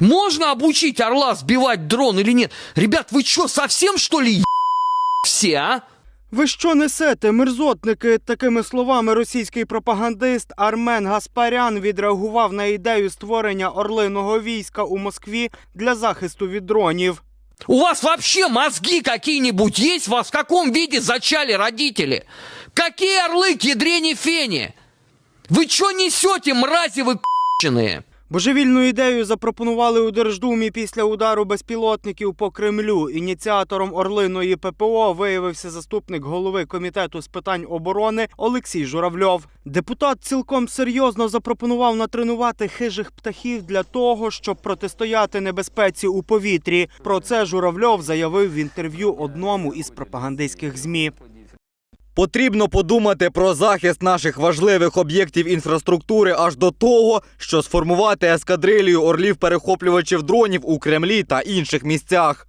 Можно обучить орла сбивать дрон или нет? Ребят, вы что, совсем что ли е- все, а? Ви що несете, мерзотники? Такими словами російський пропагандист Армен Гаспарян відреагував на ідею створення орлиного війська у Москві для захисту від дронів. У вас вообще мозги какие-нибудь есть? Вас в каком виде зачали родители? Какие орлы к ядрене фени? Вы что несете, мрази вы к***ченые? Божевільну ідею запропонували у Держдумі після удару безпілотників по Кремлю. Ініціатором орлиної ППО виявився заступник голови комітету з питань оборони Олексій Журавльов. Депутат цілком серйозно запропонував натренувати хижих птахів для того, щоб протистояти небезпеці у повітрі. Про це Журавльов заявив в інтерв'ю одному із пропагандистських змі. Потрібно подумати про захист наших важливих об'єктів інфраструктури аж до того, що сформувати ескадрилію орлів-перехоплювачів дронів у Кремлі та інших місцях.